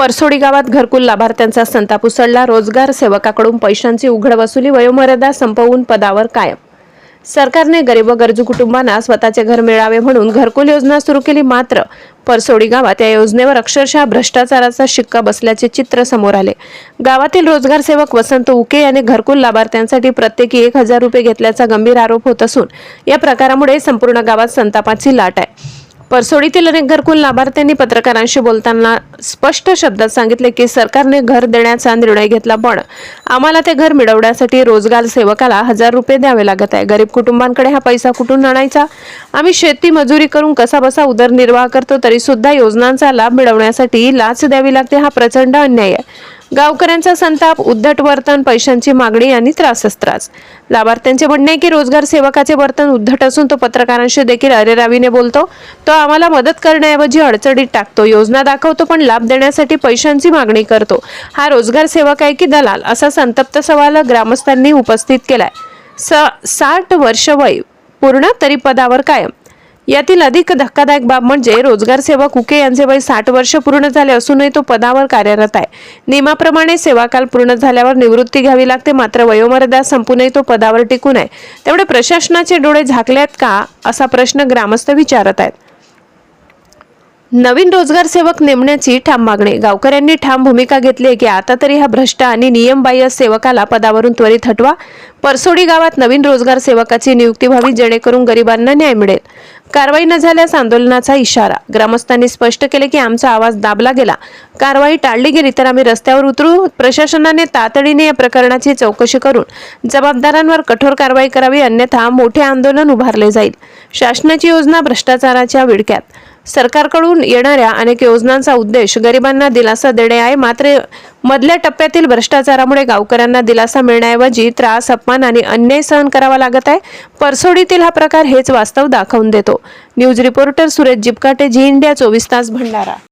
परसोडी गावात घरकुल लाभार्थ्यांचा संताप उसळला. रोजगार सेवकाकडून पैशांची उघड वसुली वयोमर्यादा संपवून पदावर कायम. सरकारने गरीब व गरजू कुटुंबांना स्वतःचे घर मिळावे म्हणून घरकुल योजना सुरू केली मात्र परसोडी गावात या योजनेवर अक्षरशः भ्रष्टाचाराचा शिक्का बसल्याचे चित्र समोर आले. गावातील रोजगार सेवक वसंत उके याने घरकुल लाभार्थ्यांसाठी प्रत्येकी एक हजार रुपये घेतल्याचा गंभीर आरोप होत असून या प्रकारामुळे संपूर्ण गावात संतापाची लाट आहे. परसोडीतील अनेक घरकुल लाभार्थ्यांनी पत्रकारांशी बोलताना स्पष्ट शब्दात सांगितले की सरकारने घर देण्याचा निर्णय घेतला पण आम्हाला ते घर मिळवण्यासाठी रोजगार सेवकाला हजार रुपये द्यावे लागत आहे. गरीब कुटुंबांकडे हा पैसा कुठून आणायचा? आम्ही शेती मजुरी करून कसा बसा उदरनिर्वाह करतो तरी सुद्धा योजनांचा लाभ मिळवण्यासाठी लाच द्यावी लागते हा प्रचंड अन्याय आहे. गावकऱ्यांचा संताप उद्धट वर्तन पैशांची मागणी आणि त्रासच त्रास लाभार्थ्यांचे म्हणणे की रोजगार सेवकाचे वर्तन उद्धट असून तो पत्रकारांशी देखील अरेरावीने बोलतो. तो आम्हाला मदत करण्याऐवजी अडचणीत टाकतो. योजना दाखवतो पण लाभ देण्यासाठी पैशांची मागणी करतो. हा रोजगार सेवक आहे की दलाल? असा संतप्त सवाल ग्रामस्थांनी उपस्थित केलाय. स साठ वर्ष वय पूर्ण तरी पदावर कायम. यातील अधिक धक्कादायक बाब म्हणजे रोजगार सेवक उके यांचे वय साठ वर्ष पूर्ण झाले असूनही तो पदावर कार्यरत आहे. नियमाप्रमाणे सेवाकाल पूर्ण झाल्यावर निवृत्ती घ्यावी लागते मात्र वयोमर्यादा संपूनही तो पदावर टिकून आहे. तेवढे प्रशासनाचे डोळे झाकले आहेत का असा प्रश्न ग्रामस्थ विचारत आहेत. नवीन रोजगार सेवक नेमण्याची ठाम मागणी. गावकऱ्यांनी ठाम भूमिका घेतली आहे की आता तरी हा भ्रष्ट आणि नियमबाह्य सेवकाला पदावरून त्वरित हटवा. परसोडी गावात नवीन रोजगार सेवकाची नियुक्ती व्हावी जेणेकरून गरिबांना न्याय मिळेल. कारवाई न झाल्यास आंदोलनाचा इशारा. ग्रामस्थांनी स्पष्ट केले की आमचा आवाज दाबला गेला. कारवाई टाळली गेली तर आम्ही रस्त्यावर उतरू प्रशासनाने तातडीने या प्रकरणाची चौकशी करून जबाबदारांवर कठोर कारवाई करावी अन्यथा मोठे आंदोलन उभारले जाईल. शासनाची योजना भ्रष्टाचाराच्या विडक्यात. सरकारकडून येणाऱ्या अनेक योजनांचा उद्देश गरिबांना दिलासा देणे आहे मात्र मधल्या टप्प्यातील भ्रष्टाचारामुळे गावकऱ्यांना दिलासा मिळण्याऐवजी त्रास अपमान आणि अन्याय सहन करावा लागत आहे. परसोडीतील हा प्रकार हेच वास्तव दाखवून देतो. News reporter Suresh Jipkate Zee India चोवीस तास भंडारा.